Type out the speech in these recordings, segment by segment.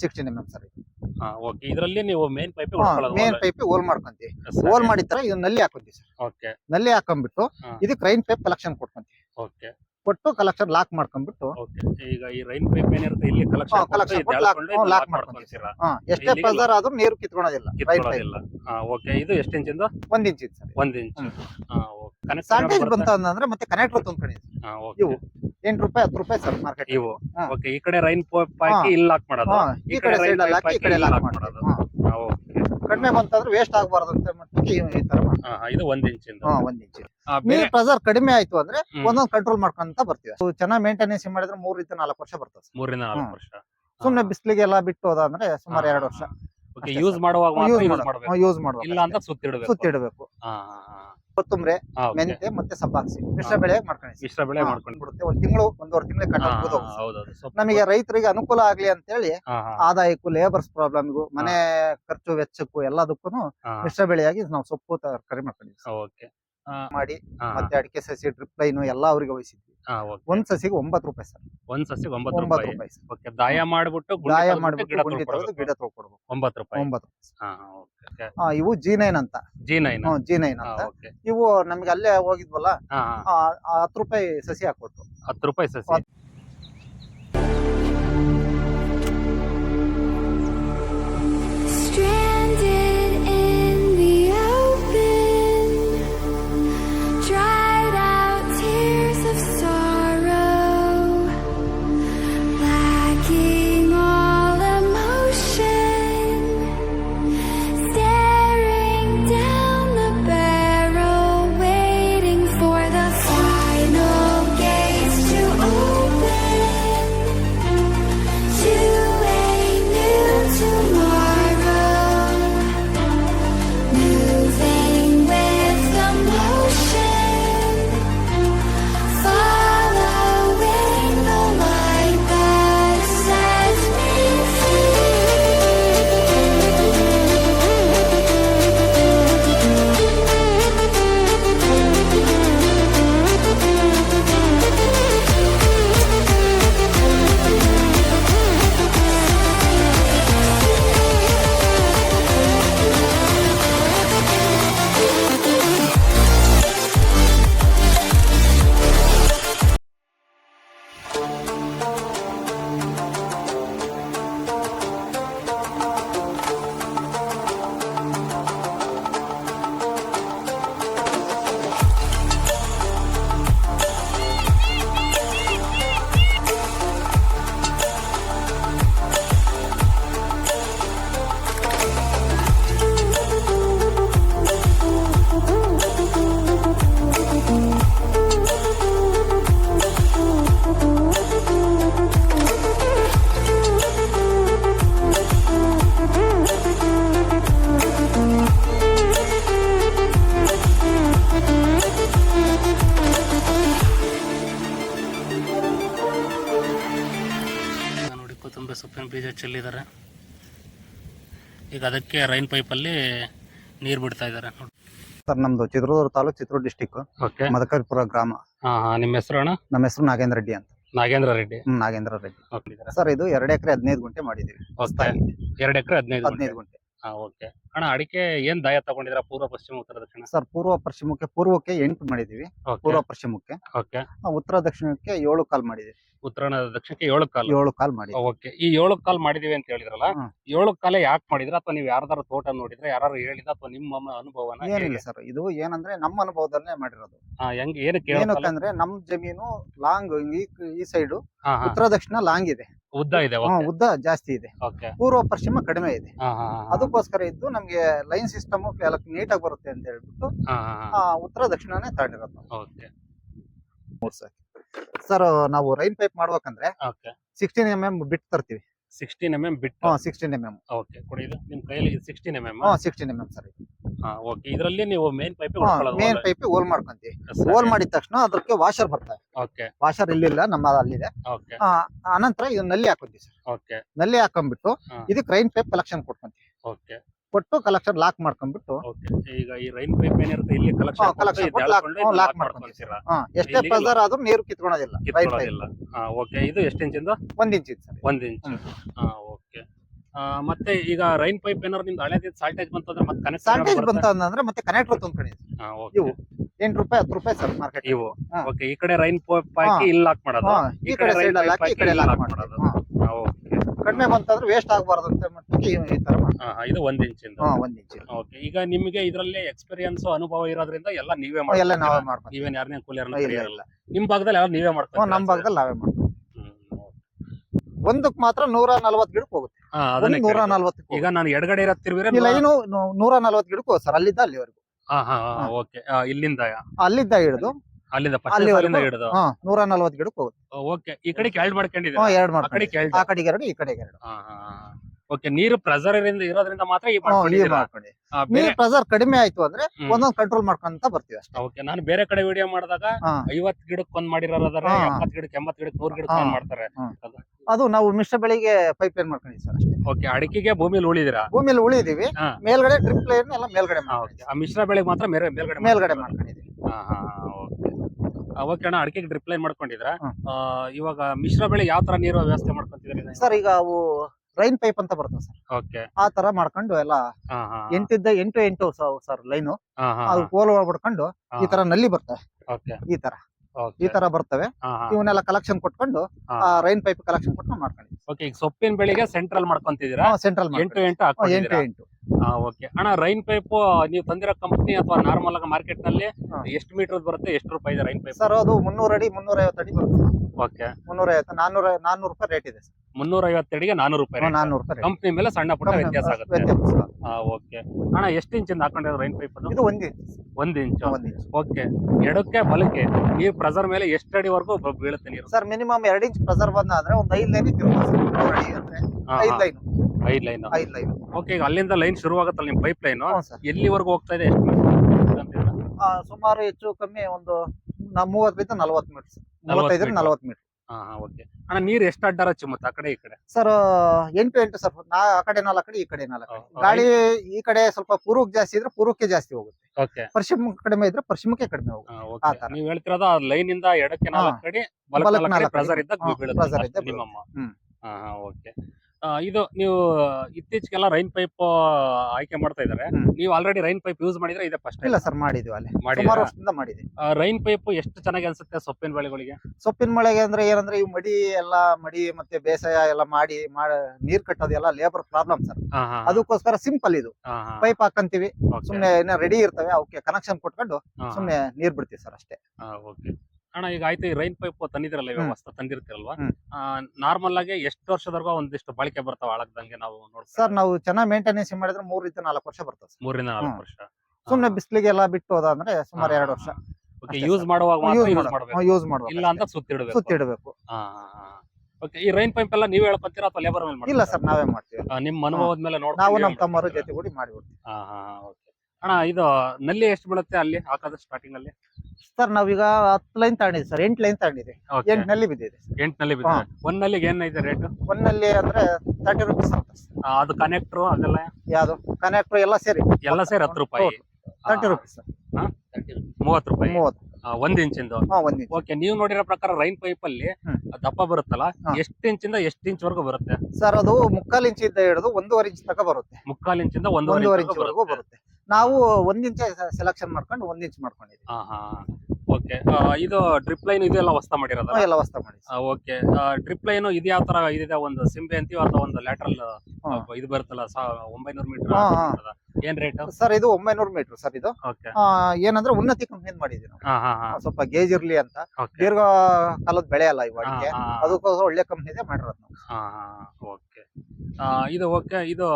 Sixteen M M sir ಹಾ okay ಇದರಲ್ಲಿ ನೀವು main pipe main pipe hole ಮಾಡ್ಕೊಂತೀವಿ. ಹೋಲ್ ಮಾಡಿದ ತರ ಇದು ನಲ್ಲಿ ಹಾಕೊಂತೀವಿ ಸರ್ ಓಕೆ ನಲ್ಲಿ ಹಾಕೊಂಡ್ಬಿಟ್ಟು ಇದು ರೈನ್ ಪೈಪ್ ಕಲೆಕ್ಷನ್ ಕೊಟ್ಕೊಂತೀವಿ. ಓಕೆ ಕೊಟ್ಟು ಕಲೆಕ್ಷನ್ ಲಾಕ್ ಮಾಡ್ಕೊಂಡ್ಬಿಟ್ಟು ಓಕೆ ಈಗ ಈ ರೈನ್ ಪೈಪ್ ಏನಿರುತ್ತೆ ಇಲ್ಲಿ ಕಲೆಕ್ಷನ್ ಕಲೆಕ್ಷನ್ ಲಾಕ್ ಮಾಡ್ಕೊಂತೀರಾ. ಎಷ್ಟೇ ಪ್ರೆಸರ್ ಆದ್ರೂ ನೀರು ಕಿತ್ಕೊಳೋದಿಲ್ಲ ಇಲ್ಲ ಓಕೆ ಇದು ಎಷ್ಟು ಇಂಚಿಂದ ಒಂದ್ ಇಂಚ್ ಸರ್ ಒಂದ್ ಇಂಚ್ ಅಂತ ಬಂತ ಅಂದ್ರೆ ಮತ್ತೆ ಕನೆಕ್ಟರ್ ಓಕೆ ಇವು. ಎಂಟು ರೂಪಾಯಿ ಹತ್ತು ರೂಪಾಯಿ ಸರ್ ಮಾರ್ಕೆಟ್ ಇವು. ಹಾ. ಓಕೆ ಈ ಕಡೆ ರೈನ್ ಪೈಪ್ ಹಾ. ಇಲ್ಲಿ ಲಾಕ್ ಮಾಡೋದು. ಹಾ ಈ ಕಡೆ rain ಸೈಡ್ ಅಲ್ಲಿ pipe ಹಾಕಿ ಈ ಕಡೆ ಇಲ್ಲಿ ಲಾಕ್ ಮಾಡೋದು. ಮಾಡೋದು. ಹಾ. ಹಾ, okay. ಕಡಿಮೆ ಬಂತಂದ್ರೆ ವೇಸ್ಟ್ ಆಗಬಾರ್ದು ಅಂತ ಮಟ್ಟಿಗೆ ಈ- ಈ ತರ ಮಾಡಿ ಹಾ, ಹಾ, ಇದು ಒಂದ್ ಇಂಚ್ ಇಂದ. ಹಾ ಒಂದ್ ಇಂಚ್ ಬೇರೆ ಪ್ರೆಸರ್ ಕಡಿಮೆ ಆಯ್ತು ಅಂದ್ರೆ ಹ್ಮ್. ಒಂದೊಂದ್ ಕಂಟ್ರೋಲ್ ಮಾಡ್ಕೊಂತ ಬರ್ತೀವಿ. ಸೊ ಚೆನ್ನಾಗಿ ಮೇಂಟೆನೆನ್ಸ್ ಮಾಡಿದ್ರೆ ಮೂರರಿಂದ ನಾಲ್ಕು ವರ್ಷ ಬರ್ತದೆ ಸರ್. ಮೂರಿಂದ ನಾಲ್ಕು ಹ್ಮ್. ವರ್ಷ. ಸುಮ್ನೆ ಬಿಸಿಲಿಗೆ ಎಲ್ಲ ಬಿಟ್ಟು ಹೋದ ಅಂದ್ರೆ ಸುಮಾರು ಎರಡು ವರ್ಷ. ಅಷ್ಟೇ ಯೂಸ್ ಸರ್. ಮಾಡುವಾಗ ಮಾತ್ರ ಯೂಸ್ ಯೂಸ್ ಮಾಡ್ಬೇಕು. ಯೂಸ್ ಮಾಡ್ಬೇಕು ಇಲ್ಲ ಅಂತ ಸುತ್ತಿಡ್ಬೇಕು. ಸುತ್ತಿಡಬೇಕು. ಹಾ ಹಾ ಹಾ. ಕೊತ್ತಂಬರಿ ಮೆಂತೆ ಮತ್ತೆ ಸಬ್ಬಾಕ್ಸಿ ಮಿಶ್ರ. ಬೆಳೆ ಮಾಡ್ಕೊಂಡು ಮಿಶ್ರ ಬೆಳೆ ಮಾಡ್ಕೊಂಡು ಬಿಡುತ್ತೆ ಒಂದ್ ತಿಂಗಳು ಒಂದೂವರೆ ತಿಂಗಳ ಕಟ್ ಹಾ, ಆಗ್ಬೋದು. ಹಾ, ನಮಗೆ ರೈತರಿಗೆ ಅನುಕೂಲ ಆಗ್ಲಿ ಅಂತ ಹೇಳಿ ಆದಾಯಕ್ಕೂ ಲೇಬರ್ಸ್ ಪ್ರಾಬ್ಲಮ್ಗೂ ಮನೆ ಖರ್ಚು ವೆಚ್ಚಕ್ಕೂ ಎಲ್ಲದಕ್ಕೂ ಮಿಶ್ರ ಬೆಳೆಯಾಗಿ ನಾವು ಸೊಪ್ಪು ತರಕಾರಿ ಮಾಡ್ಕೊಂಡಿದ್ದೀವಿ. ಮಾಡಿ ಮತ್ತೆ ಅಡಿಕೆ ಸಸಿ ಡ್ರಿಪ್ ಲೈನ್ ಎಲ್ಲ ಅವ್ರಿಗೆ ವಹಿಸಿದ್ವಿ. ಒಂದ್ ಸಸಿಗೆ ಒಂಬತ್ತು ರೂಪಾಯಿ ಸರ್. ಒಂದ್ ಸಸಿಗೆ ಒಂಬತ್ತು ರೂಪಾಯಿ. ರೂಪಾಯಿ ಓಕೆ ದಾಯ ಮಾಡ್ಬಿಟ್ಟು ದಾಯ ಮಾಡ್ಬಿಟ್ಟು ಗಿಡ ತೆಗೆದು ಗಿಡ ಒಂಬತ್ತು ರೂಪಾಯಿ. ಒಂಬತ್ತು ಇವು ಜಿ ನೈನ್ ಅಂತ. G nine. ಜಿ ನೈನ್ ಅಂತ. ಓಕೆ ಇವು ನಮ್ಗೆ ಅಲ್ಲೇ ಹೋಗಿದ್ವಲ್ಲ ಹತ್ತು ರೂಪಾಯಿ ಸಸಿ ಹಾಕೊಟ್ರು ಹತ್ತು ರೂಪಾಯಿ ಸಸಿ. ಈಗ ಅದಕ್ಕೆ ರೈನ್ ಪೈಪಲ್ಲಿ ನೀರು ಬಿಡ್ತಾ ಇದ್ದಾರೆ. ನೋಡಿ ಸರ್ ನಮ್ದು ಚಿತ್ರದುರ್ಗ ತಾಲೂಕು ಚಿತ್ರದುರ್ಗ ಡಿಸ್ಟಿಕ್ ಓಕೆ ಮದಕರಿಪುರ ಗ್ರಾಮ. ಹಾ ಹಾ ನಿಮ್ಮ ಹೆಸರು ಅಣ್ಣ? ನಮ್ಮ ಹೆಸರು ನಾಗೇಂದ್ರ ರೆಡ್ಡಿ ಅಂತ. ನಾಗೇಂದ್ರ ರೆಡ್ಡಿ. ಹ್ಮ್ ನಾಗೇಂದ್ರ ರೆಡ್ಡಿ. ಓಕೆ ಸರ್ ಇದು ಎರಡು ಎಕರೆ ಹದಿನೈದು ಗುಂಟೆ ಮಾಡಿದೀವಿ ಎರಡು ಎಕರೆ ಹದಿನೈದು ಹದಿನೈದು ಗುಂಟೆ. ಹಾ ಓಕೆ ಅಣ್ಣ ಅಡಿಕೆ ಏನ್ ದಾಯ ತಗೊಂಡಿದ್ರ ಪೂರ್ವ ಪಶ್ಚಿಮ ಉತ್ತರ ದಕ್ಷಿಣ? ಸರ್ ಪೂರ್ವ ಪಶ್ಚಿಮಕ್ಕೆ ಪೂರ್ವಕ್ಕೆ ಎಂಟು ಮಾಡಿದೀವಿ ಓಕೆ ಪೂರ್ವ ಪಶ್ಚಿಮಕ್ಕೆ. ಓಕೆ ಆ, ಉತ್ತರ ದಕ್ಷಿಣಕ್ಕೆ ಏಳು ಕಾಲ್ ಮಾಡಿದೀವಿ ಉತ್ತರ ದಕ್ಷಿಣಕ್ಕೆ ಏಳು ಕಾಲ. ಏಳು ಕಾಲ್ ಮಾಡಿ ಓಕೆ. ಈ ಏಳು ಕಾಲ್ ಮಾಡಿದೀವಿ ಅಂತ ಹೇಳಿದ್ರಲ್ಲ ಹ್ಮ್. ಏಳು ಕಾಲ ಯಾಕೆ ಮಾಡಿದ್ರ? ಅಥವಾ ನೀವು ಯಾರ್ದಾರು ತೋಟ ನೋಡಿದ್ರೆ ಯಾರು ಹೇಳಿದ ಅಥವಾ ನಿಮ್ಮ ಅನುಭವನ ಏನಿಲ್ಲ ಸರ್ ಇದು ಏನಂದ್ರೆ ನಮ್ಮ ಅನುಭವದಲ್ಲೇ ಮಾಡಿರೋದು. ಹಾ ಹೆಂಗ್ ಏನಕ್ಕೆ ಏಳು ಕಾಲು? ಏನಕ್ಕಂದ್ರೆ ನಮ್ ಜಮೀನು ಲಾಂಗ್ ಈ ಈ ಸೈಡ್ ಹಾ ಹಾ. ಉತ್ತರ ದಕ್ಷಿಣ ಲಾಂಗ್ ಇದೆ. ಉದ್ದ ಇದೆ ಹಾ, ಓಕೆ. ಉದ್ದ ಜಾಸ್ತಿ ಇದೆ. ಓಕೆ. ಪೂರ್ವ ಪಶ್ಚಿಮ ಕಡಿಮೆ ಇದೆ. ಹಾ ಹಾ ಹಾ ಅದಕ್ಕೋಸ್ಕರ ಇದ್ದು ನಮ್ಗೆ ಲೈನ್ ಸಿಸ್ಟಮ್ ನೀಟಾಗಿ ಬರುತ್ತೆ ಅಂತ ಹೇಳ್ಬಿಟ್ಟು ಹಾ ಹಾ ಆ, ಉತ್ತರ ದಕ್ಷಿಣನೇ ತಗೊಂಡಿರೋದು ಮೂರ್ ಓಕೆ ಸರ್ ನಾವು ರೈನ್ ಪೈಪ್ ಮಾಡ್ಬೇಕಂದ್ರೆ okay sixteen M M bit ತರ್ತೀವಿ. ಸಿಕ್ಸ್ಟೀನ್ ಎಂ ಎಂ ಬಿಟ್ಟು ಹಾ ಸಿಕ್ಸ್ಟೀನ್ ಎಂ ಎಂ ಓಕೆ ಕೊಡಿ. ಇದು ನಿಮ್ಮ ಕೈಯಲ್ಲಿ ಸಿಕ್ಸ್ಟೀನ್ ಎಂ ಎಂ ಹಾ ಸಿಕ್ಸ್ಟೀನ್ ಎಂ ಎಂ ಸರ್ ಹಾ ಓಕೆ ಇದರಲ್ಲಿ ನೀವು main pipe main pipe hole ಮಾಡ್ಕೊಂತೀವಿ. ಹೋಲ್ ಮಾಡಿದ ತಕ್ಷಣ ಅದಕ್ಕೆ ವಾಷರ್ ಬರ್ತದೆ. ಓಕೆ ವಾಷರ್ ಇಲ್ಲಿಲ್ಲ ನಮ್ಮ ಅಲ್ಲಿದೆ. ಓಕೆ ಆ, ಅನಂತರ ಇದು ನಲ್ಲಿ ಹಾಕೊಂತೀವಿ ಸರ್ ಓಕೆ ನಲ್ಲಿ ಹಾಕೊಂಡ್ಬಿಟ್ಟು. ಇದಕ್ಕೆ ರೈನ್ ಪೈಪ್ ಕಲೆಕ್ಷನ್ ಕೊಟ್ಕೊಂತೀವಿ. ಓಕೆ ಕೊಟ್ಟು ಕಲೆಕ್ಷನ್ ಲಾಕ್ ಮಾಡ್ಕೊಂಡ್ಬಿಟ್ಟು ಓಕೆ ಈಗ ಈ ರೈನ್ ಪೈಪ್ ಏನಿರುತ್ತೆ ಇಲ್ಲಿ ಕಲೆಕ್ಷನ್ ಲಾಕ್. ಹಾ ಎಷ್ಟೇ ಪ್ರೆಸರ್ ಆದ್ರೂ ನೀರು ಕಿತ್ಕೊಳೋದಿಲ್ಲ ಕಿತ್ಕೊಳ್ಳೋದಿಲ್ಲ. ಓಕೆ ಇದು ಎಷ್ಟು ಇಂಚಿಂದ? ಒಂದ್ ಇಂಚ್ ಸರ್ ಒಂದ್ ಇಂಚ್. ಓಕೆ. ಮತ್ತೆ ಈಗ ರೈನ್ ಪೈಪ್ ಏನಾದ್ರು ನಿಮ್ದು ಹಳೇದಿದ್ ಸಾಲ್ಟೇಜ್ ಬಂತಂದ್ರೆ ಮತ್ತೆ ಕನೆಕ್ಟ್ ಸಾಲ್ಟೇಜ್ ಬಂತ ಅಂದ್ರೆ ಮತ್ತೆ ಕನೆಕ್ಟರ್ ತುಂಬಿ ಇವು. ಎಂಟು ರೂಪಾಯಿ ಹತ್ತು ರೂಪಾಯಿ ಸರ್ ಮಾರ್ಕೆಟ್ ಇವು. ಓಕೆ ಈ ಕಡೆ ರೈನ್ ಪೈಪ್ ಹಾಕಿ ಇಲ್ಲಿ ಲಾಕ್ ಮಾಡೋದು? ಈ ಕಡೆ ಸೈಡ್ ಹಾಕಿ ಈ ಕಡೆ ಲಾಕ್ ಮಾಡೋದು. ಕಡಿಮೆ ಬಂತಂದ್ರೆ ವೇಸ್ಟ್ ಆಗಬಾರದು ಅಂತ ಮಟ್ಟಿಗೆ ಈ ತರ. ಇದು ಒಂದ್ ಇಂಚಿಂದ ಹಾ ಒಂದ್ ಇಂಚ್ ಓಕೆ ಈಗ ನಿಮಗೆ ಇದರಲ್ಲಿ ಎಕ್ಸ್ಪೀರಿಯನ್ಸ್ ಅನುಭವ ಇರೋದ್ರಿಂದ ಎಲ್ಲ ನೀವೇ ಎಲ್ಲ ಮಾಡ್ಕೊತೀರಾ? ನಾವೇ ಮಾಡ್ತೀವಿ ನೀವೇನ್ ಯಾರನ್ನೇ ಕೂಲಿಯರ್ನ ಇಲ್ಲ, ಕರೆಯಲ್ಲ ನಿಮ್ ಭಾಗದಲ್ಲಿ ಎಲ್ಲ ನೀವೇ ಮಾಡ್ತೀರಾ? ನಮ್ ಭಾಗದಲ್ಲಿ ನಾವೇ ಮಾಡ್ತೀವಿ ಹ್ಮ್. ಒಂದಕ್ ಮಾತ್ರ ನೂರ ನಲ್ವತ್ ಗಿಡಕ್ಕೆ ಹೋಗುತ್ತೆ ಹಾ, ಒಂದ್ ಅದನ್ನೇ ನೂರ ಕೇಳಿದ್ದು. ನಲ್ವತ್ತು ಈಗ ನಾನು ಎಡಗಡೆ ಇರೋ ತಿರುವಿರ ಈ ಲೈನು ನೂರ ನಲ್ವತ್ ಗಿಡಕ್ಕೆ ಹೋಗುತ್ತೆ ಸರ್ ಅಲ್ಲಿದ್ದ ಅಲ್ಲಿವರೆಗೂ ಹಾ ಹಾ ಹಾ. ಓಕೆ ಇಲ್ಲಿಂದ ಅಲ್ಲಿದ್ದ ಹಿಡಿದು ಅಲ್ಲಿಂದ ಅಲ್ಲಿವರೆಗೂ ಹಿಡಿದು. ಹಾ ನೂರ ನಲ್ವತ್ತು ಗಿಡಕ್ಕೆ ಹೋಗುತ್ತೆ ಓಕೆ ಈ ಕಡೆ ಕೆಳ್ ಹಾ ಎರಡು ಆ ಕಡೆ ಮಾಡ್ಕೊಂಡು ಕೆಳ್ ಆ ಕಡೆಗೆ ಎರಡು ಈ ಕಡೆಗೆ ಎರಡು. ಓಕೆ ನೀರು ಪ್ರೆಸರ್ ಇರೋದ್ರಿಂದ ಮಾತ್ರ ಈ ಹ್ಮ್, ಈ ಮಾಡ್ಕೊಂಡಿದ್ದೀರಾ? ಮಾಡ್ಕೊಂಡು ಆ, ಬೇರೆ ಪ್ರೆಸರ್ ಕಡಿಮೆ ಆಯ್ತು ಅಂದ್ರೆ ಹ್ಮ್. ಒಂದೊಂದ್ ಕಂಟ್ರೋಲ್ ಮಾಡ್ಕೊಂತ ಬರ್ತೀವಿ ಅಷ್ಟೇ. ಓಕೆ ನಾನು ಬೇರೆ ಕಡೆ ವಿಡಿಯೋ ಮಾಡಿದಾಗ ಹಾ. ಐವತ್ ಗಿಡಕ್ಕೆ ಒಂದ್ ಮಾಡಿರೋದಾರೆ ಹಾ. ಎಪ್ಪತ್ ಗಿಡಕ್ಕೆ ಎಂಬತ್ ಗಿಡಕ್ಕೆ ನೂರ್ ಗಿಡಕ್ಕೆ ಹಾ. ಒಂದ್ ಮಾಡ್ತಾರೆ. ಅದು. ನಾವು ಮಿಶ್ರ ಬೆಳಿಗ್ಗೆ ಪೈಪ್ ಲೈನ್ ಮಾಡ್ಕೊಂಡಿವಿ ಸರ್ ಅಷ್ಟೇ. ಓಕೆ ಅಡಿಕೆಗೆ ಭೂಮಿಲಿ ಉಳಿದಿರಾ? ಭೂಮಿಲಿ ಉಳಿದೀವಿ. ಹಾ. ಮೇಲ್ಗಡೆ ಡ್ರಿಪ್ ಲೈನ್ ಎಲ್ಲ ಮೇಲ್ಗಡೆ ಮಾಡ್ಕೊಂಡಿದ್ದೀವಿ. ಆ ಮಿಶ್ರ ಬೆಳೆಗೆ ಮಾತ್ರ ಮೇರೆ ಮೇಲ್ಗಡೆ ಮೇಲ್ಗಡೆ? ಮಾಡ್ಕೊಂಡಿದೀವಿ ಹಾ, ಹಾ, ಓಕೆ ಓಕೆ ಅಣ್ಣ ಅಡಿಕೆಗೆ ಡ್ರಿಪ್ ಲೈನ್ ಮಾಡ್ಕೊಂಡಿದ್ರ. ಇವಾಗ ಮಿಶ್ರ ಬೆಳೆ ಯಾವ ತರ ನೀರು ವ್ಯವಸ್ಥೆ ಮಾಡ್ಕೊಂತಿದ್ರಿ ಸರ್ ಈಗ ಅವು ರೈನ್ ಪೈಪ್ ಅಂತ ಬರ್ತದೆ ಸರ್. ಓಕೆ. ಆ ತರ ಮಾಡ್ಕೊಂಡು ಎಲ್ಲ ಎಂಟಿದ್ದ ಎಂಟು ಎಂಟು ಸರ್ ಲೈನು ಅದು ಕೋಲ್ ಹೊಡ್ಕೊಂಡು ಈ ತರ ನಲ್ಲಿ ಬರ್ತವೆ. ಈ ತರ. ಈ ತರ ಬರ್ತವೆ. ಇವನ್ನೆಲ್ಲ ಕಲೆಕ್ಷನ್ ಕೊಟ್ಕೊಂಡು ಆ ರೈನ್ ಪೈಪ್ ಕಲೆಕ್ಷನ್ ಕೊಟ್ಕೊಂಡು ಮಾಡ್ಕೊಂಡಿದ್ದೀವಿ. ಓಕೆ ಈಗ ಸೊಪ್ಪಿನ ಬೆಳೆಗೆ ಸೆಂಟ್ರಲ್ ಮಾಡ್ಕೊಂತಿದ್ದೀರಾ? ಸೆಂಟ್ರಲ್ ಎಂಟು ಎಂಟು ಎಂಟು ಎಂಟು. ಓಕೆ ಅಣ್ಣ ರೈನ್ ಪೈಪ್ ನೀವು ತಂದಿರೋ ಕಂಪ್ನಿ ಅಥವಾ ನಾರ್ಮಲ್ ಆಗಿ ಮಾರ್ಕೆಟ್ನಲ್ಲಿ ಎಷ್ಟು ಮೀಟರ್ ಬರುತ್ತೆ ಎಷ್ಟು ರೂಪಾಯಿ ಇದೆ ರೈನ್ ಪೈಪ್? ಸರ್ ಅದು ಮುನ್ನೂರ ಅಡಿ ಮುನ್ನೂರ ಐವತ್ತು ಅಡಿ ಬರುತ್ತೆ ಓಕೆ ಮುನ್ನೂರ ಐವತ್ತು ನಾನ್ನೂರ ನಾನ್ನೂರು ರೂಪಾಯಿ ರೇಟ್ ಇದೆ ಮುನ್ನೂರ ಐವತ್ತಡಿಗೆ ನಾನೂರು ರೂಪಾಯಿ rate. ನಾನ್ನೂರು ರೂಪಾಯಿ ಕಂಪ್ನಿ ಮೇಲೆ ಸಣ್ಣ ಪುಟ್ಟ ವ್ಯತ್ಯಾಸ ಆಗುತ್ತೆ. ಓಕೆ ಅಣ್ಣ ಎಷ್ಟು ಇಂಚಿಂದ ಹಾಕೊಂಡಿರೋ ರೈನ್ ಪೈಪ್ ಅದು? ಇದು ಒಂದು ಇಂಚ್. ಒಂದು ಇಂಚು. ಒಂದು ಇಂಚ್. ಓಕೆ ಎಡಕ್ಕೆ ಬಲಕ್ಕೆ ನೀರು ಪ್ರೆಸರ್ ಮೇಲೆ ಎಷ್ಟು ಅಡಿವರೆಗೂ ಬೀಳುತ್ತೆ ನೀರು? ಸರ್ ಮಿನಿಮಮ್ ಎರಡು ಇಂಚ್ ಪ್ರೆಸರ್ ಬಂದ ಒಂದು ಒಂದ್ ಐದ್ ಲೈನ್ ಅಂದ್ರೆ ಹಾ, ಲೈನ್ ಐದ್ ಲೈನ್ ಐದು ಲೈನ್ ಓಕೆ ಈಗ ಅಲ್ಲಿಂದ ಲೈನ್ ಶುರು ಆಗುತ್ತಲ್ಲ ನಿಮ್ ಪೈಪ್ ಲೈನ್ ಹ್ಞೂ ಸರ್. ಎಲ್ಲಿವರೆಗೂ ಹೋಗ್ತಾ ಇದೆ? ಎಷ್ಟು ಅಂತೀರಾ? ಸುಮಾರು ಹೆಚ್ಚು ಕಮ್ಮಿ ಒಂದು ನಾ ಮೂವತ್ತರಿಂದ ನಲವತ್ತು ಮೀಟರ್ ನಲವತ್ತೈದರಿಂದ. ನಲವತ್ತು ಮೀಟರ್ ಹಾ ಓಕೆ ಅಣ್ಣ ನೀರ್ ಎಷ್ಟು ಅಡ್ಡಾರ ಚಿಮ್ಮುತ್ತೆ ಆ ಕಡೆ ಈ ಕಡೆ? ಸರ್ ಎಂಟು ಎಂಟು ಸರ್. ನಾ ಆ ಕಡೆ ನಾಲ್ಕು ಕಡೆ ಈ ಕಡೆ ನಾಲ್ಕು ಕಡೆ. ಹಾ, ಗಾಳಿ ಈ ಕಡೆ ಸ್ವಲ್ಪ ಪೂರ್ವಕ್ಕೆ ಜಾಸ್ತಿ ಇದ್ರೆ ಪೂರ್ವಕ್ಕೆ ಜಾಸ್ತಿ ಹೋಗುತ್ತೆ. ಓಕೆ ಪಶ್ಚಿಮ ಕಡಿಮೆ ಇದ್ರೆ ಪಶ್ಚಿಮಕ್ಕೆ ಕಡಿಮೆ ಹೋಗುತ್ತೆ. ಆ ಓಕೆ ತರ. ನೀವ್ ಹೇಳ್ತಿರೋದು ಆ ಲೈನ್ ಇಂದ ಎಡಕ್ಕೆ ನಾಲ್ಕು ಕಡೆ ಬಲಕ್ಕೆ ಬಲಕ್ಕೆ ನಾಲ್ಕು ಕಡೆ ನಾಲ್ಕು ಪ್ರೆಸರ್ ಕಡೆ. ಇದ್ದಾಗ ಹಾ, ಬೀಳುತ್ತೆ pressure ಇದ್ದಾಗ ಮಿನಿಮಮ್ ಹ್ಮ್. ಹಾ ಹಾ ಓಕೆ ಇದು ನೀವು ಇತ್ತೀಚೆಗೆಲ್ಲ ರೈನ್ ಪೈಪ್ ಆಯ್ಕೆ ಮಾಡ್ತಾ ಇದಾರೆ ನೀವು ಆಲ್ರೆಡಿ ರೈನ್ ಪೈಪ್ ಯೂಸ್ ಮಾಡಿದ್ರೆ ಇದೆ ಫಸ್ಟ್ ಇಲ್ಲ ಸರ್ ಮಾಡಿದ್ವಿ ಅಲ್ಲಿ? ಸುಮಾರು ವರ್ಷದಿಂದ ಮಾಡಿದ್ವಿ. ರೈನ್ ಪೈಪ್ ಎಷ್ಟು ಚೆನ್ನಾಗಿ ಅನ್ಸುತ್ತೆ ಸೊಪ್ಪಿನ ಬೆಳೆಗಳಿಗೆ ಸೊಪ್ಪಿನ ಮಳೆಗೆ ಅಂದ್ರೆ ಏನಂದ್ರೆ ಈ ಮಡಿ ಎಲ್ಲ ಮಡಿ ಮತ್ತೆ ಬೇಸಾಯ ಎಲ್ಲ ಮಾಡಿ ಮಾಡ ನೀರ್ ಕಟ್ಟೋದೆಲ್ಲ ಲೇಬರ್ ಪ್ರಾಬ್ಲಮ್ ಸರ್. ಅದಕ್ಕೋಸ್ಕರ ಸಿಂಪಲ್ ಇದು. ಪೈಪ್ ಹಾಕಂತೀವಿ. ಸುಮ್ನೆ ರೆಡಿ ಇರ್ತವೆ ಅವಕ್ಕೆ ಕನೆಕ್ಷನ್ ಕೊಟ್ಕೊಂಡು ಸುಮ್ನೆ ನೀರ್ ಬಿಡ್ತೀವಿ ಸರ್ ಅಷ್ಟೇ. ಅಣ್ಣ ಈಗ ಆಯ್ತು ಈ ರೈನ್ ಪೈಪ್ ತಂದಿದ್ರಲ್ಲ ಇವಾಗ ಹೊಸ ತಂದಿರ್ತಿರಲ್ವಾ? ನಾರ್ಮಲ್ ಆಗಿ ಎಷ್ಟು ವರ್ಷದವರೆಗೂ ಒಂದಿಷ್ಟು ಬಾಳಿಕೆ ಬರ್ತಾವ ಹಾಳಾಗ್ದಂಗೆ ನಾವು ನೋಡ್ತೀವಿ ಸರ್ ನಾವು ಚೆನ್ನಾಗಿ ಮೇಂಟೆನೆನ್ಸ್ ಮಾಡಿದ್ರೆ ಮೂರರಿಂದ ನಾಲ್ಕು ವರ್ಷ ಬರ್ತದೆ ಮೂರಿಂದ ನಾಲ್ಕು ವರ್ಷ ವರ್ಷ. ಸುಮ್ನೆ ಬಿಸ್ಲಿಗೆಲ್ಲ ಬಿಟ್ಟು ಹೋದ ಅಂದ್ರೆ ಸುಮಾರು ಎರಡು ವರ್ಷ. ಯೂಸ್ ಮಾಡುವಾಗ ಯೂಸ್ ಮಾಡಬೇಕು. ಇಲ್ಲ ಅಂತ ಸುತ್ತಿಡ್ಬೇಕು. ಸುತ್ತಿಡಬೇಕು. ಓಕೆ ಈ ರೈನ್ ಪೈಪ್ ಎಲ್ಲ ನೀವು ಹೇಳ್ಕೊತೀರಾ ಅಥವಾ ಲೇಬರ್ ಮೇಲೆ ಇಲ್ಲ ಸರ್ ನಾವೇ ಮಾಡ್ತೀವಿ. ನಿಮ್ಮ ನಿಮ್ ಅನುಭವದ ಮೇಲೆ ನೋಡ್ತಾ ನಾವು ನೀವೇ ನಮ್ಮ ತಮ್ಮರ ಜೊತೆ ಕೂಡಿ ಮಾಡಿಬಿಡ್ತೀವಿ ಹಾ ಹಾ ಓಕೆ. ಅಣ್ಣ ಇದು ನಲ್ಲಿ ಎಷ್ಟು ಬೀಳುತ್ತೆ ಅಲ್ಲಿ ಹಾಕೋದು ಸ್ಟಾರ್ಟಿಂಗ್ ಅಲ್ಲಿ? ಸರ್ ನಾವೀಗ ಹತ್ತು ಲೈನ್ ತಗೊಂಡಿದ್ವಿ ಸರ್ ಎಂಟು ಲೈನ್ ತಗೊಂಡಿದ್ವಿ ಎಂಟು ನಲ್ಲಿ ಬಿದ್ದಿದೆ ಎಂಟ್ನಲ್ಲಿ ಬಿದ್ದ ಒಂದ್ ನಲ್ಲಿಗೆ ಏನೈತೆ ರೇಟ್ ಒಂದಲ್ಲಿ ಅಂದ್ರೆ ತರ್ಟಿ ರುಪೀಸ್ ಅಂತ ಅದು ಕನೆಕ್ಟ್ರು ಅದೆಲ್ಲ? ಯಾವುದು? ಕನೆಕ್ಟರ್ ಎಲ್ಲ ಸೇರಿ. ಎಲ್ಲ ಸೇರಿ ಹತ್ತು ರೂಪಾಯಿ. ತರ್ಟಿ ರುಪೀಸ್ ಮೂವತ್ತು ರೂಪಾಯಿ. ಮೂವತ್ತು. ಆ, ಒಂದ್ ಇಂಚಿಂದು? ಹಾ ಒಂದು ಇಂಚ್. ಓಕೆ ನೀವು ನೋಡಿರೋ ಪ್ರಕಾರ ರೈನ್ ಪೈಪ್ ಅಲ್ಲಿ ಹ್ಮ್. ದಪ್ಪ ಬರುತ್ತಲ್ಲ? ಹಾ. ಎಷ್ಟು ಇಂಚಿಂದ ಎಷ್ಟು ಇಂಚ್ ವರೆಗೂ ಬರುತ್ತೆ? ಸರ್ ಅದು ಮುಕ್ಕಾಲ್ ಇಂಚ್ ಇಂದ ಹಿಡಿದು ಒಂದೂವರೆ ಇಂಚ್ ತನಕ ಬರುತ್ತೆ. ಮುಕ್ಕಾಲ್ ಇಂಚಿಂದ ಒಂದೂವರೆ ಒಂದೂವರೆ ಇಂಚ್ ಇಂಚ್ ವರೆಗೂ ಬರುತ್ತೆ. ನಾವು ಒಂದ್ ಇಂಚ್ ಸೆಲೆಕ್ಷನ್ ಮಾಡ್ಕೊಂಡು ಒಂದ್ ಇಂಚ್ ಮಾಡ್ಕೊಂಡಿದ್ವಿ. ಹಾ ಹಾ. ಓಕೆ ಇದು ಡ್ರಿಪ್ ಲೈನ್ ಇದೆಲ್ಲ ವಸ್ತಾ ಮಾಡಿರೋದ ಎಲ್ಲ ವಸ್ತ ಮಾಡಿ ಓಕೆ ಡ್ರಿಪ್ ಲೈನ್ ಇದು ಯಾವ ತರ ಇದಿದೆ? ಒಂದು ಸಿಂಬೆ ಅಂತೀವಿ ಅಥವಾ ಒಂದು ಲ್ಯಾಟ್ರಲ್ ಇದು ಬರುತ್ತಲ್ಲ ಒಂಬೈನೂರು. ಮೀಟರ್ ಏನ್ ರೇಟ್ ಸರ್ ಇದು ಒಂಬೈನೂರು ಮೀಟರ್ ಸರ್ ಇದು. ಏನಂದ್ರೆ ಉನ್ನತಿ ಕಂಪನಿ ಮಾಡಿದ್ವಿ ನಾವು. ಸ್ವಲ್ಪ ಗೇಜ್ ಇರ್ಲಿ ಅಂತ. ದೀರ್ಘ ಕಾಲದ ಬೆಳೆ ಅಲ್ಲ ಇವಾಗ ಅದಕ್ಕೋಸ್ಕರ ಒಳ್ಳೆ ಕಂಪ್ನಿದೆ ಮಾಡಿರೋದು ನಾವು. ಇದು ಓಕೆ ಇದು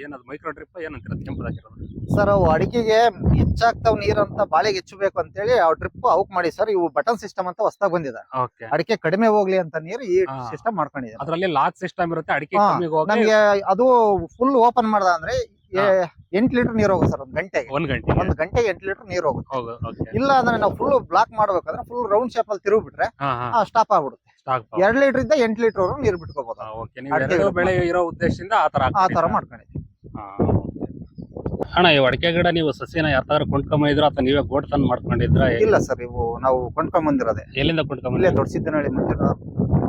ಏನದು ಮೈಕ್ರೋ ಡ್ರಿಪ್ ಏನಂತೀರ ಕೆಂಪದಾಗಿರೋದು ಸರ್ ಅವು ಅಡಿಕೆಗೆ ಹೆಚ್ಚಾಗ್ತಾವ್ ನೀರಂತ ಬಾಳೆಗೆ ಹೆಚ್ಚಬೇಕು ಅಂತೇಳಿ ಆ ಡ್ರಿಪ್ ಅವಕ್ ಮಾಡಿ ಸರ್ ಇವು ಬಟನ್ ಸಿಸ್ಟಮ್ ಅಂತ ಹೊಸದಾಗ ಬಂದಿದೆ. ಓಕೆ. ಅಡಿಕೆ ಕಡಿಮೆ ಹೋಗ್ಲಿ ಅಂತ ನೀರು ಈ ಸಿಸ್ಟಮ್ ಮಾಡ್ಕೊಂಡಿದ್ದಾರೆ ಅದರಲ್ಲಿ ಲಾಕ್ ಸಿಸ್ಟಮ್ ಇರುತ್ತೆ ಅಡಿಕೆ ಹಾ, ಕಮ್ಮಿಗೆ ಹೋಗಿ ನಮ್ಗೆ ಅದು ಫುಲ್ ಓಪನ್ ಮಾಡ್ದ ಅಂದ್ರೆ ಎಂಟ್ ಲೀಟರ್ ನೀರ್ ಹೋಗುತ್ತೆ ಸರ್ ಒಂದ್ ಗಂಟೆ ಒಂದ್ ಗಂಟೆ ಒಂದ್ ಗಂಟೆ ಎಂಟ್ ಲೀಟರ್ ನೀರ್ ಹೋಗುತ್ತೆ. ಹೋಗು ಓಕೆ. ಇಲ್ಲ ಅಂದ್ರೆ ನಾವು ಫುಲ್ ಬ್ಲಾಕ್ ಮಾಡ್ಬೇಕಂದ್ರೆ ಫುಲ್ ರೌಂಡ್ ಶೇಪ್ ಅಲ್ಲಿ ತಿರುಗಿ ಬಿಟ್ರೆ ಹಾ. ಹಾ ಸ್ಟಾಪ್ ಆಗ್ಬಿಡುತ್ತೆ. ಎರಡ್ ಲೀಟರ್ ಇಂದ ಎಂಟ್ ಲೀಟರ್ ವರೆಗೂ ನೀರು ಬಿಟ್ಕೋಬಹುದು ಓಕೆ ನೀವು ಅಡಿಕೆ ಎರಡು ಬೆಳೆ ಇರೋ ಉದ್ದೇಶದಿಂದ ಆ ತರ ಆ ತರ ಮಾಡ್ಕೊಂಡಿದ್ವಿ ಅಣ್ಣ ಈ ಅಡಿಕೆ ಗಿಡ ನೀವು ಸಸಿನ ಯಾರು ಕೊಂಡ್ಕೊಂಬಂದಿದ್ರ ಅಥವಾ ನೀವೇ ಗೋಟ್ ತಂದು ಮಾಡ್ಕೊಂಡಿದ್ರ? ಇಲ್ಲ ಸರ್ ಇವು ನಾವು ಕೊಂಡ್ಕೊಂಡ್ ಬಂದಿರೋದೆ. ಎಲ್ಲಿಂದ ಇಲ್ಲೇ ದೊಡ್ಡಸಿದ್ದನಹಳ್ಳಿ ಮಂದಿರ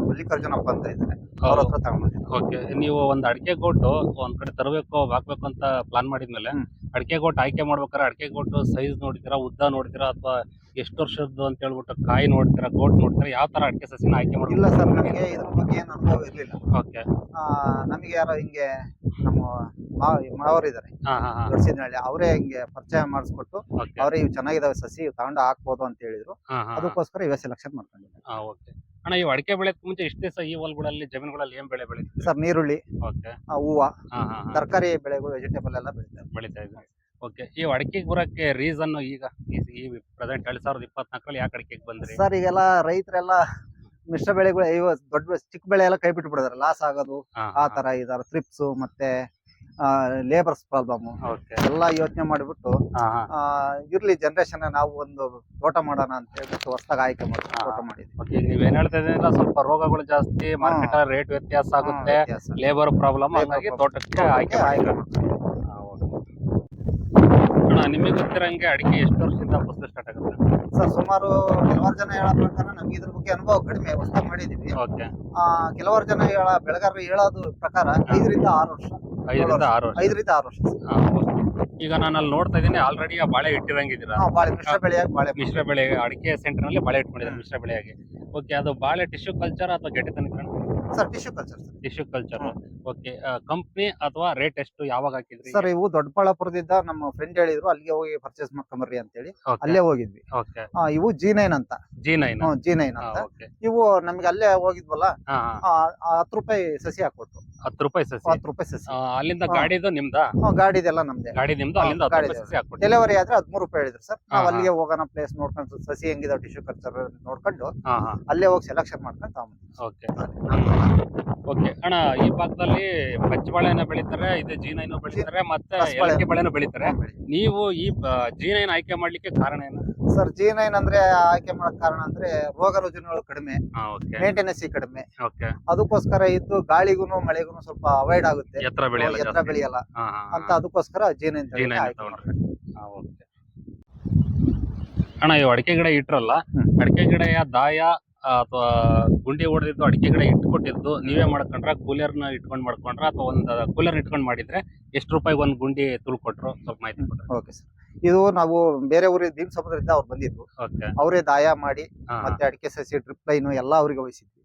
ಮಲ್ಲಿಕಾರ್ಜುನಪ್ಪ ಅಂತ ಇದ್ದಾರೆ ಅವ್ರ ಹತ್ರ ತಗೊಂಡ್ಬಂದಿರೋದು ಓಕೆ ನೀವು ಒಂದ್ ಅಡಿಕೆ ಗೋಟು ಒಂದ್ ಕಡೆ ತರಬೇಕು ಹಾಕ್ಬೇಕು ಅಂತ ಪ್ಲಾನ್ ಮಾಡಿದ್ಮೇಲೆ. ಅಡಿಕೆ ಗೋಟ್ ಆಯ್ಕೆ ಮಾಡ್ಬೇಕಾದ್ರೆ ಅಡಿಕೆ ಗೋಟು ಸೈಜ್ ನೋಡ್ತೀರಾ ಉದ್ದ ನೋಡ್ತೀರಾ ಅಥವಾ ಎಷ್ಟು ವರ್ಷದ್ದು ಅಂತ ಹೇಳ್ಬಿಟ್ಟು ಕಾಯಿ ನೋಡ್ತೀರಾ ಗೋಟ್ ನೋಡ್ತೀರಾ ಯಾವ ತರ ಅಡಿಕೆ ಸಸಿನ ಆಯ್ಕೆ ಇಲ್ಲ ಮಾಡ್ಬೇಕು ಸರ್ ನಮಗೆ ಇದ್ರ ಬಗ್ಗೆ ಏನು ಅನುಭವ ಇರಲಿಲ್ಲ. ಓಕೆ. ನಮಗೆ ಯಾರೋ ಹಿಂಗೆ ನಮ್ಮ ಮಾವರು ಇದಾರೆ. ಹಾ ಹಾ ಹಾ. ದೊಡ್ಡ ಅವರೇ ಹಿಂಗೆ ಪರಿಚಯ ಮಾಡಿಸ್ಕೊಟ್ಟು ಅವರೇ ಇವು ಚೆನ್ನಾಗಿದಾವೆ ಸಸಿ ಇವು ತಗೊಂಡು ಹಾಕ್ಬೋದು ಅಂತ ಹೇಳಿದ್ರು. ಅದಕ್ಕೋಸ್ಕರ ಇವೇ ಸೆಲೆಕ್ಷನ್ ಮಾಡ್ಕೊಂಡಿದ್ದೆ. ಹಾ ಓಕೆ. ಅಣ್ಣ ಈ ಅಡಿಕೆ ಬೆಳೆದ ಮುಂಚೆ ಇಷ್ಟು ದಿವಸ ಈ ಹೊಲ್ಗಳಲ್ಲಿ ಜಮೀನುಗಳಲ್ಲಿ ಏನ್ ಬೆಳೆ ಬೆಳೀತೀವಿ ಸರ್ ನೀರುಳ್ಳಿ ಓಕೆ. ಆ, ಹೂವ ಹಾ ಹಾ ಹಾ. ತರಕಾರಿ ಬೆಳೆಗಳು ವೆಜಿಟೇಬಲ್ ಎಲ್ಲ ಬೆಳಿತಾರೆ ಬೆಳೀತಾ ಇದ್ದಾರೆ ಓಕೆ ಈ ಅಡಿಕೆಗೆ ಬರೋಕ್ಕೆ ರೀಸನ್ ಈಗ ಈ- ಈ ಪ್ರೆಸೆಂಟ್ ಎರಡ್ ಸಾವಿರದ ಇಪ್ಪತ್ನಾಲ್ಕರಲ್ಲಿ ಯಾಕೆ ಅಡಿಕೆಗೆ ಬಂದ್ರಿ? ಸರ್ ಈಗೆಲ್ಲ ರೈತರೆಲ್ಲ ಮಿಶ್ರ ಬೆಳೆಗಳು ಇವ ದೊಡ್ಡ ಚಿಕ್ಕ ಬೆಳೆ ಎಲ್ಲ ಕೈ ಬಿಟ್ಟು ಬಿಡಿದಾರೆ ಲಾಸ್ ಆಗೋದು ಹಾ ಆ ತರ ಇದಾರೆ ಟ್ರಿಪ್ಸ್ ಮತ್ತೆ ಲೇಬರ್ಸ್ ಪ್ರಾಬ್ಲಮ್ ಓಕೆ ಎಲ್ಲ ಯೋಚನೆ ಮಾಡಿಬಿಟ್ಟು ಇರ್ಲಿ ಜನರೇಷನ್ ನಾವು ಒಂದು ತೋಟ ಮಾಡೋಣ ಅಂತ ಹೇಳ್ಬಿಟ್ಟು ಹೊಸದಾಗ ಆಯ್ಕೆ ಮಾಡಿ ತೋಟ ಮಾಡಿದ್ವಿ. ನೀವೇನ್ ಹೇಳ್ತಾ ಇದ್ದೀರಾ ಸ್ವಲ್ಪ ರೋಗಗಳು ಜಾಸ್ತಿ ಮಾರ್ಕೆಟ್ ರೇಟ್ ವ್ಯತ್ಯಾಸ ಆಗುತ್ತೆ ಲೇಬರ್ ಪ್ರಾಬ್ಲಮ್ ಹಾಗಾಗಿ. ತೋಟಕ್ಕೆ ಆಯ್ಕೆ ನಿಮಗೆ ಗೊತ್ತಿರಂಗೆ ಅಡಿಕೆ ಎಷ್ಟು ವರ್ಷದಿಂದ ಫಸಲು ಸ್ಟಾರ್ಟ್ ಆಗುತ್ತೆ? ಸರ್ ಸುಮಾರು ಕೆಲವಾರು ಜನ ಹೇಳೋ ಪ್ರಕಾರ ನಮ್ಗೆ ಇದ್ರ ಬಗ್ಗೆ ಅನುಭವ ಕಡಿಮೆ ಹೊಸ ಮಾಡಿದೀವಿ. ಕೆಲವಾರು ಜನ ಹೇಳ ಬೆಳೆಗಾರರು ಹೇಳೋದು ಪ್ರಕಾರ ಐದರಿಂದ ಆರು ವರ್ಷ. ಐದರಿಂದ ಆರು ವರ್ಷ. ಐದರಿಂದ ಆರು ವರ್ಷ. ಹಾ. ಈಗ ನಾನು ಅಲ್ಲಿ ನೋಡ್ತಾ ಇದ್ದೀನಿ ಆಲ್ರೆಡಿ ಆ ಬಾಳೆ ಇಟ್ಟಿರಂಗಿದ್ದೀರಾ ನಾವು ಬಾಳೆ ಮಿಶ್ರ ಬೆಳೆಯಾಗಿ ಬಾಳೆ. ಮಿಶ್ರ ಬೆಳೆ ಅಡಿಕೆ ಸೆಂಟರ್ನಲ್ಲಿ ಬಾಳೆ ಇಟ್ಕೊಂಡಿದ್ದಾರೆ ಮಿಶ್ರ ಬೆಳೆಯಾಗಿ. ಓಕೆ ಅದು ಬಾಳೆ ಟಿಶ್ಯೂ ಕಲ್ಚರ್ ಅಥವಾ ಗೆಡ್ಡೆ ತನಕ sir tissue culture sir. Tissue culture okay company ಅಥವಾ ರೇಟ್ ಎಷ್ಟು ಯಾವಾಗ ಹಾಕಿದ್ರಿ? ಸರ್ ಇವು ದೊಡ್ಡಬಳ್ಳಾಪುರದಿಂದ ನಮ್ಮ ಫ್ರೆಂಡ್ ಹೇಳಿದ್ರು ಅಲ್ಲಿಗೆ ಹೋಗಿ ಪರ್ಚೇಸ್ ಮಾಡ್ಕೊಂಬರ್ರಿ ಅಂತೇಳಿ. ಹೇಳಿ ಅಲ್ಲೇ ಹೋಗಿದ್ವಿ. ಓಕೆ. ಆ, ಇವು ಜಿ ನೈನ್ ಅಂತ. ಜಿ ನೈನ್ ಜಿ ನೈನ್ ಅಂತ. ಓಕೆ. ಇವು ನಮ್ಗೆ ಅಲ್ಲೇ ಹೋಗಿದ್ವಲ್ಲ ಹಾ ಆ, ಆ, ಹತ್ತು ರೂಪಾಯಿ ಸಸಿ ಹಾಕೊಟ್ರು ಹತ್ತು ರೂಪಾಯಿ ಸಸಿ. ಹತ್ತು ರೂಪಾಯಿ ಸಸಿ. ಆ, ಅಲ್ಲಿಂದ ಹಾ. ಗಾಡಿದು ನಿಮ್ದಾ? ಗಾಡಿ ಇದೆಲ್ಲ ನಮ್ದೆ. ಗಾಡಿ ನಿಮ್ದು? ಹಾ, ಅಲ್ಲಿಂದ ಹತ್ತು ರೂಪಾಯಿ ಗಾಡಿದು. ಸಸಿ ಹಾಕ್ಬಿಟ್ಟು ಡೆಲಿವರಿ ಆದ್ರೆ ಹದಿಮೂರು ರೂಪಾಯಿ ಹೇಳಿದ್ರು ಸರ್. ನಾವು ಹಾ. ಅಲ್ಲಿಗೆ ಹೋಗೋಣ ಪ್ಲೇಸ್ ನೋಡ್ಕೊಂಡು ಸಸಿ ಹೆಂಗಿದೆ ಟಿಶ್ಯೂ ಕಲ್ಚರ್ ನೋಡ್ಕೊಂಡು ಹಾ ಹಾ. ಅಲ್ಲೇ ಹೋಗಿ ಸೆಲೆಕ್ಷನ್ ಮಾಡ್ಕೊಂಡು ತಗೊಂಡ್ಬಂದ್ವಿ. ಓಕೆ. ಓಕೆ. ಅಣ್ಣ ಈ ಭಾಗದಲ್ಲಿ ಪಚ್ಚ ಬೆಳೀತಾರೆ ಬೆಳಿತಾರೆ ಇದು ಜೀನೈನು ಬೆಳೀತಾರೆ ಬೆಳಿತಾರೆ ಮತ್ತೆ. ಏಲಕ್ಕಿ ಬಾಳೆನೂ ಬೆಳಿತಾರೆ. ನೀವು ಈ ಜೀನೈನ್ ಆಯ್ಕೆ ಮಾಡ್ಲಿಕ್ಕೆ ಕಾರಣ ಏನು? ಸರ್ ಜೀನ್ ನೈನ್ ಅಂದ್ರೆ ಆಯ್ಕೆ ಮಾಡಕ್ ಕಾರಣ ಅಂದ್ರೆ ರೋಗ ರುಜಿನಗಳು ಕಡಿಮೆ ಮೇಂಟೆನೆನ್ಸ್ ಕಡಿಮೆ. ಓಕೆ. ಅದಕ್ಕೋಸ್ಕರ ಇದ್ದು ಗಾಳಿಗೂ ಮಳೆಗೂ ಸ್ವಲ್ಪ ಅವಾಯ್ಡ್ ಆಗುತ್ತೆ. ಎತ್ತರ ಬೆಳೆಯಲ್ಲ ಅಂತ ಅದಕ್ಕೋಸ್ಕರ ಜೀನ್ ನೈನ್ ಜಿ ನೈನ್ ಆಯ್ಕೆ ತಗೊಂಡ್ರೆ. ಹಾ ಓಕೆ. ಅಣ್ಣ ಇವು ಅಡಿಕೆ ಗಿಡ ಇಟ್ರಲ್ಲ ಅಡಕೆ ಅಡಿಕೆ ಗಿಡೆಯ ದಾಯ ಅಥವಾ ಗುಂಡಿ ಹೊಡೆದಿದ್ದು ಅಡಿಕೆ ಗಿಡ ಇಟ್ಕೊಟ್ಟಿದ್ದು ನೀವೇ ಮಾಡ್ಕೊಂಡ್ರ ಕೂಲರ್ನ ಇಟ್ಕೊಂಡ್ ಮಾಡ್ಕೊಂಡ್ರ ಅಥವಾ ಒಂದು ಕೂಲರ್ ಇಟ್ಕೊಂಡ್ ಮಾಡಿದ್ರೆ ಎಷ್ಟು ರೂಪಾಯಿಗೆ ಒಂದು ಗುಂಡಿ ತುಳ್ಕೊಟ್ರು? ಸ್ವಲ್ಪ ಮಾಹಿತಿ ಕೊಟ್ರೆ ಓಕೆ ಸರ್. ಇದು ನಾವು ಬೇರೆ ಊರಿಗೆ ದೀನ್ ಸಮುದ್ರದಿಂದ ಅವ್ರು ಬಂದಿದ್ರು ಓಕೆ. ಅವರೇ ದಾಯ ಮಾಡಿ ಮತ್ತೆ ಅಡಿಕೆ ಸಸಿ ಡ್ರಿಪ್ ಲೈನ್ ಎಲ್ಲ ಅವ್ರಿಗೆ ವಹಿಸಿದ್ವಿ.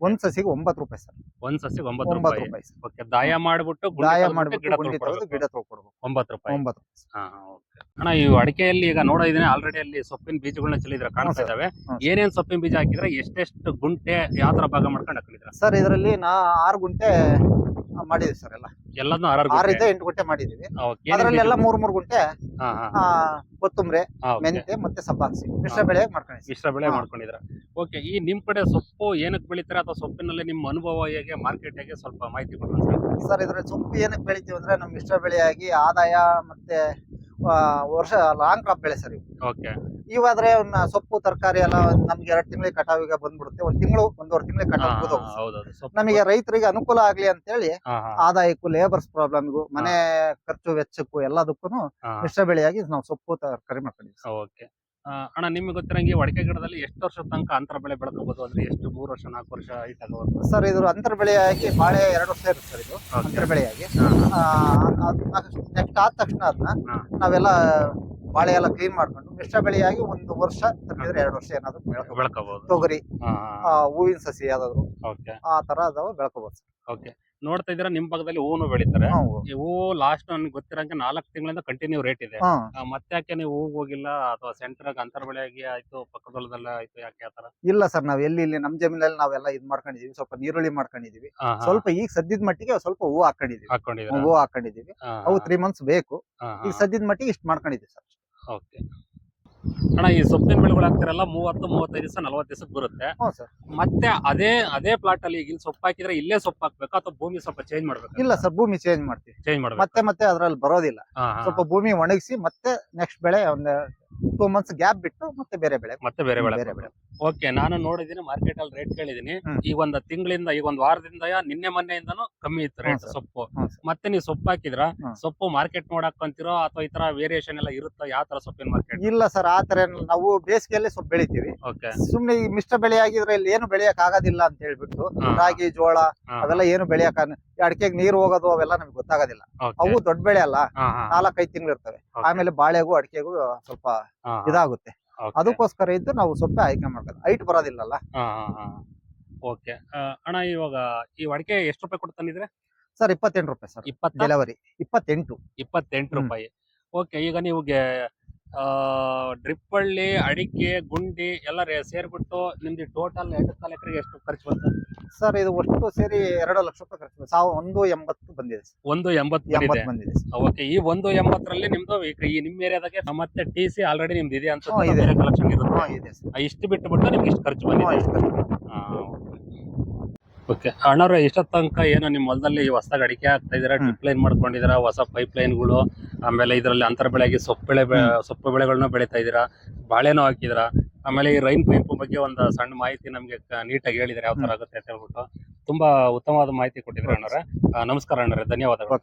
ಒಂದ್ ಸಸಿಗೆ ಒಂಬತ್ತು ರೂಪಾಯಿ ಸರ್. ಒಂದ್ ಸಸಿಗೆ ಒಂಬತ್ತು ಒಂಬತ್ತು ರೂಪಾಯಿ. ರೂಪಾಯಿ ಸರ್. ಓಕೆ ದಾಯ ಮಾಡ್ಬಿಟ್ಟು ಗುಂಡಿ ದಾಯ ತೆಗ್ದ್ಬಿಟ್ಟು ಮಾಡ್ಬಿಟ್ಟು ಗಿಡ ಗುಂಡಿ ತೆಗೆದು ಗಿಡ ತೊಳ್ಕೊಡ್ಬೇಕು ಒಂಬತ್ತು ರೂಪಾಯಿ. ಒಂಬತ್ತು ಹಾ ಹಾ, ಓಕೆ ಅಣ್ಣ ಈ ಅಡಿಕೆಯಲ್ಲಿ ಈಗ ನೋಡೋ ಇದೀನಿ ಆಲ್ರೆಡಿ ಅಲ್ಲಿ ಸೊಪ್ಪಿನ ಬೀಜಗಳನ್ನ ಚೆಲ್ಲಿದ್ರೆ ಕಾಣಿಸ್ತಾ sir. ಇದಾವೆ. ಏನೇನ್ ಸೊಪ್ಪಿನ ಬೀಜ ಹಾಕಿದ್ರೆ ಎಷ್ಟೆಷ್ಟು ಗುಂಟೆ ಯಾವ ತರ ಭಾಗ ಮಾಡ್ಕೊಂಡು ಹಾಕಿದ್ರ ಸರ್ ಇದರಲ್ಲಿ ನಾ ಆರು ಗುಂಟೆ ಮಾಡಿದ್ವಿ ಸರ್ ಎಲ್ಲ. ಎಲ್ಲಾನು ಆರ್ ಆರಿಂದ ಎಂಟು ಗುಂಟೆ ಮಾಡಿದೀವಿ ಅದರಲ್ಲಿ ಎಲ್ಲ ಮೂರ್ ಮೂರ್ ಗುಂಟೆ ಕೊತ್ತಂಬರಿ ಮೆಂತೆ ಮತ್ತೆ ಸಬ್ಬಾಕ್ಸಿ ಮಿಶ್ರ ಬೆಳೆ ಮಾಡ್ಕೊಂಡಿದ್ವಿ ಮಿಶ್ರ ಬೆಳೆ. ಮಾಡ್ಕೊಂಡಿದ್ರ ಓಕೆ ಈ ನಿಮ್ ಕಡೆ ಸೊಪ್ಪು ಏನಕ್ಕೆ ಬೆಳಿತಾರೆ ಅಥವಾ ಸೊಪ್ಪಿನಲ್ಲಿ ನಿಮ್ಮ ಅನುಭವ ಹೇಗೆ ಮಾರ್ಕೆಟ್ ಹೇಗೆ ಸ್ವಲ್ಪ ಮಾಹಿತಿ ಕೊಡ್ರಿ ಸರ್ ಸರ್ ಇದ್ರ ಸೊಪ್ಪು ಏನಕ್ಕೆ ಬೆಳಿತೀವಿ ಅಂದ್ರೆ ನಮ್ ಮಿಶ್ರ ಬೆಳೆಯಾಗಿ ಆದಾಯ ಮತ್ತೆ ವರ್ಷ ಲಾಂಗ್ ಕ್ರಾಪ್ ಬೆಳೆ ಸರ್ ಓಕೆ ಇವಾದ್ರೆ ಸೊಪ್ಪು ತರಕಾರಿ ಎಲ್ಲ ನಮ್ಗೆ ಎರಡ್ ತಿಂಗಳಿಗೆ ಕಟಾವಿಗೆ ಬಂದ್ಬಿಡುತ್ತೆ. ಒಂದ್ ತಿಂಗಳು ಒಂದೂವರೆ ತಿಂಗಳಿಗೆ ಕಟಾವ್ ನಮಗೆ ರೈತರಿಗೆ ಅನುಕೂಲ ಆಗ್ಲಿ ಅಂತ ಹೇಳಿ ಆದಾಯಕ್ಕೂ ಲೇಬರ್ಸ್ ಪ್ರಾಬ್ಲಮ್ಗೂ ಮನೆ ಖರ್ಚು ವೆಚ್ಚಕ್ಕೂ ಎಲ್ಲದಕ್ಕೂ ಮಿಶ್ರ ಬೆಳೆಯಾಗಿ ನಾವು ಸೊಪ್ಪು ತರಕಾರಿ ಮಾಡ್ಕೊಂಡಿದ್ದೀವಿ ಓಕೆ ಅಣ್ಣ ನಿಮ್ಗೆ ಗೊತ್ತಿರಂಗೆ ಒಡಕೆ ಗಿಡದಲ್ಲಿ ಎಷ್ಟು ವರ್ಷ ತನಕ ಅಂತರ ಬೆಳೆ ಬೆಳ್ಕೋಬಹುದು ಅಂದ್ರೆ ಎಷ್ಟು ಮೂರು ವರ್ಷ ನಾಲ್ಕು ವರ್ಷ ಆಗೋವರೆಗೂ ಸರ್ ಇದು ಅಂತರ ಬೆಳೆಯಾಗಿ ಬಾಳೆ ಎರಡು ವರ್ಷ ಇರುತ್ತೆ ಸರ್ ಇದು ಅಂತರ ಬೆಳೆಯಾಗಿ. ನೆಕ್ಸ್ಟ್ ಆದ ತಕ್ಷಣ ಅದನ್ನ. ನಾವೆಲ್ಲ ಬಾಳೆ ಎಲ್ಲ ಕ್ಲೀನ್ ಮಾಡ್ಕೊಂಡು ಮಿಶ್ರ ಬೆಳೆಯಾಗಿ ಒಂದು ವರ್ಷ ತಪ್ಪಿದ್ರೆ ಎರಡು ವರ್ಷ ಏನಾದ್ರು ಬೆಳ್ಕೋಬೋದು. ಬೆಳ್ಕೋಬಹುದು ತೊಗರಿ ಆ, ಹೂವಿನ ಸಸಿ ಯಾವ್ದಾದ್ರು ಓಕೆ ಆ ತರ ಅದಾವ ಬೆಳ್ಕೋಬಹುದು ಸರ್. ಓಕೆ ನೋಡ್ತಾ ಇದ್ದೀರಾ ನಿಮ್ ಪಕ್ಕದಲ್ಲಿ ಹೂವು ಬೆಳಿತಾರೆ. ಈ ಹೂವು ಲಾಸ್ಟ್ ನನ್ಗೆ ಗೊತ್ತಿರಂಗೆ ನಾಲ್ಕು ತಿಂಗಳಿಂದ ಕಂಟಿನ್ಯೂ ರೇಟ್ ಇದೆ. ಆ, ಮತ್ತೆ ಯಾಕೆ ನೀವು ಹೂವು ಹೋಗಿಲ್ಲ? ಅಥವಾ ಸೆಂಟರ್ ಅಂತರ ಬೆಳೆಯಾಗಿ ಆಯ್ತು ಪಕ್ಕದೊಳದಲ್ಲ ಆಯ್ತು ಯಾಕೆ ಆತರ ಇಲ್ಲ ಸರ್ ನಾವ್ ಎಲ್ಲಿ ಇಲ್ಲಿ ನಮ್ ಜಮೀನಲ್ಲಿ ನಾವೆಲ್ಲ ಇದ್ ಮಾಡ್ಕೊಂಡಿದೀವಿ ಸ್ವಲ್ಪ ನೀರುಳ್ಳಿ ಮಾಡ್ಕೊಂಡಿದೀವಿ. ಸ್ವಲ್ಪ ಈಗ ಸದ್ಯದ ಮಟ್ಟಿಗೆ ಸ್ವಲ್ಪ ಹೂವು ಹಾಕೊಂಡಿದೀವಿ. ಹಾಕೊಂಡಿದ್ದೀರಾ? ಹೂವು ಹಾಕೊಂಡಿದೀವಿ. ಅವು ತ್ರೀ ಮಂತ್ಸ್ ಬೇಕು. ಈಗ ಸದ್ಯದ ಮಟ್ಟಿಗೆ ಇಷ್ಟು ಮಾಡ್ಕೊಂಡಿದೀವಿ ಸರ್. ಓಕೆ ಅಣ್ಣ ಈ ಸೊಪ್ಪಿನ ಬೆಳೆಗಳು ಹಾಕ್ತಿರಲ್ಲ ಮೂವತ್ತು ಮೂವತ್ತೈದು ದಿವಸ ನಲವತ್ತು ದಿವಸಕ್ಕೆ ಬರುತ್ತೆ. ಹೌದು ಸರ್. ಮತ್ತೆ ಅದೇ ಅದೇ ಪ್ಲಾಟ್ ಅಲ್ಲಿ ಈಗ ಇಲ್ಲಿ ಸೊಪ್ಪು ಹಾಕಿದ್ರೆ ಇಲ್ಲೇ ಸೊಪ್ಪು ಹಾಕ್ಬೇಕಾ ಅಥವಾ ಭೂಮಿ ಸ್ವಲ್ಪ ಚೇಂಜ್ ಮಾಡ್ಬೇಕು? ಇಲ್ಲ ಸರ್ ಭೂಮಿ ಚೇಂಜ್ ಮಾಡ್ತೀವಿ. ಚೇಂಜ್ ಮಾಡ್ಬೇಕು? ಮತ್ತೆ ಮತ್ತೆ ಅದ್ರಲ್ಲಿ ಬರೋದಿಲ್ಲ. ಸ್ವಲ್ಪ ಭೂಮಿ ಒಣಗಿಸಿ ಮತ್ತೆ ನೆಕ್ಸ್ಟ್ ಬೆಳೆ ಒಂದ್ ಟೂ ಮಂತ್ಸ್ ಗ್ಯಾಪ್ ಬಿಟ್ಟು ಮತ್ತೆ ಬೇರೆ ಬೆಳೆ ಮತ್ತೆ ಬೇರೆ ಬೆಳೆ ಬೇರೆ ಬೆಳೆ. ಓಕೆ ನಾನು ನೋಡಿದೀನಿ ಮಾರ್ಕೆಟ್ ಅಲ್ಲಿ ರೇಟ್ ಕೇಳಿದೀನಿ ಈ ಒಂದ್ ತಿಂಗಳಿಂದ ಈ ಒಂದ್ ವಾರದಿಂದ ನಿನ್ನೆ ಮೊನ್ನೆಯಿಂದನೂ ಕಮ್ಮಿ ಇತ್ತು ರೇಟ್ ಸೊಪ್ಪು. ಹ್ಮ್. ಮತ್ತೆ ನೀವು ಸೊಪ್ಪು ಹಾಕಿದ್ರ ಹ್ಮ್. ಸೊಪ್ಪು ಮಾರ್ಕೆಟ್ ನೋಡಕ್ ಅಂತಿರೋ ಅಥವಾ ಈ ತರ ವೇರಿಯೇಷನ್ ಎಲ್ಲ ಇರುತ್ತಾ? ಯಾವ ತರ ಸೊಪ್ಪಿನ ಮಾರ್ಕೆಟ್ ಇಲ್ಲ ಸರ್ ಆ ತರ ಏನಿಲ್ಲ. ನಾವು ಬೇಸಿಗೆಯಲ್ಲಿ ಸ್ವಲ್ಪ ಬೆಳಿತೀವಿ. ಓಕೆ ಸುಮ್ನೆ ಈ ಮಿಶ್ರ ಬೆಳೆ ಆಗಿದ್ರೆ ಇಲ್ಲಿ ಏನು ಬೆಳೆಯಕ್ ಆಗೋದಿಲ್ಲ ಅಂತ ಹೇಳ್ಬಿಟ್ಟು ರಾಗಿ ಜೋಳ ಅವೆಲ್ಲ ಏನು ಬೆಳೆಯಕ್ ಅಡಿಕೆಗೆ ನೀರು ಹೋಗೋದು ಅವೆಲ್ಲ ನಮ್ಗೆ ಗೊತ್ತಾಗೋದಿಲ್ಲ. ಅವು ದೊಡ್ಡ ಬೆಳೆ ಅಲ್ಲ. ನಾಲ್ಕೈದು ತಿಂಗಳು ಇರ್ತವೆ. ಆಮೇಲೆ ಬಾಳೆಗೂ ಅಡಿಕೆಗೂ ಸ್ವಲ್ಪ ಇದಾಗುತ್ತೆ. ಅದಕ್ಕೋಸ್ಕರ ಇದ್ದು ನಾವು ಸೊಪ್ಪೆ ಆಯ್ಕೆ ಮಾಡ್ಕೊಂಡು ಹೈಟ್ ಬರೋದಿಲ್ಲಲ್ಲ? ಓಕೆ. ಅಣ್ಣ ಇವಾಗ ಈ ಅಡಿಕೆ ಎಷ್ಟು ರೂಪಾಯಿ ಕೊಟ್ಟು ತಂದಿದ್ರೆ ಸರ್ ಇಪ್ಪತ್ತೆಂಟು ರೂಪಾಯಿ ಸರ್. ಇಪ್ಪತ್ತು? ಡೆಲಿವರಿ. ಇಪ್ಪತ್ತೆಂಟು. ಇಪ್ಪತ್ತೆಂಟು. ರೂಪಾಯಿ. ಓಕೆ ಈಗ ನೀವು ಡ್ರಿಪ್ ಹಳ್ಳಿ ಅಡಿಕೆ ಗುಂಡಿ ಎಲ್ಲ ಸೇರಿಬಿಟ್ಟು ನಿಮ್ದು ಟೋಟಲ್ ಎರಡು ಸಾಲ ಎಕರೆಗೆ ಎಷ್ಟು ಖರ್ಚು ಬಂತು? ಸರ್ ಇದು ಒಟ್ಟು ಸೇರಿ ಎರಡು ಲಕ್ಷ ರೂಪಾಯಿ ಖರ್ಚು ಸಾವಿರ ಒಂದು ಎಂಬತ್ತು ಬಂದಿದೆ ಸರ್. ಒಂದು ಎಂಬತ್ತು ಬಂದಿದೆ? ಎಂಬತ್ತು ಬಂದಿದೆ ಸರ್. ಓಕೆ ಈ ಒಂದು ಎಂಬತ್ತರಲ್ಲಿ ನಿಮ್ದು ಈ ನಿಮ್ಮ ಏರಿಯಾದಾಗೆ ಮತ್ತೆ ಟಿ ಸಿ ಆಲ್ರೆಡಿ ನಿಮ್ದು ಇದೆ ಅಂತ. ಕಲೆಕ್ಷನ್ ಇದೆ. ಇಷ್ಟು ಬಿಟ್ಟು ಬಿಟ್ಟು ನಿಮ್ಗೆ ಇಷ್ಟು ಖರ್ಚು ಬಂದಿದೆ. ಓಕೆ. ಅಣ್ಣವ್ರೆ ಇಷ್ಟೊತ್ತ ತನಕ ಏನು ನಿಮ್ಮ ಹೊಲದಲ್ಲಿ ಹೊಸದಾಗಿ ಅಡಿಕೆ ಹಾಕ್ತಾ ಇದೀರಾ ಹ್ಮ್. ಡ್ರಿಪ್ ಲೈನ್ ಮಾಡ್ಕೊಂಡಿದ್ದೀರಾ? ಹೊಸ ಪೈಪ್ ಲೈನ್ಗಳು ಆಮೇಲೆ ಇದರಲ್ಲಿ ಅಂತರ ಬೆಳೆಗೆ ಸೊಪ್ಪು ಬೆಳೆ ಸೊಪ್ಪು ಬೆಳೆಗಳನ್ನ ಬೆಳೀತಾ ಇದ್ದೀರಾ? ಬಾಳೆನೂ ಹಾಕಿದ್ದೀರಾ? ಆಮೇಲೆ ಈ ರೈನ್ ಪೈಪ್ ಬಗ್ಗೆ ಒಂದು ಸಣ್ಣ ಮಾಹಿತಿ ನಮಗೆ ನೀಟಾಗಿ ಹೇಳಿದ್ರೆ ಯಾವ ತರ ಆಗುತ್ತೆ ಅಂತ ಹೇಳ್ಬಿಟ್ಟು. ತುಂಬಾ ಉತ್ತಮವಾದ ಮಾಹಿತಿ ಕೊಟ್ಟಿದ್ದೀರಾ ಅಣ್ಣವ್ರೆ. ನಮಸ್ಕಾರ ಅಣ್ಣವ್ರೆ ಧನ್ಯವಾದಗಳು.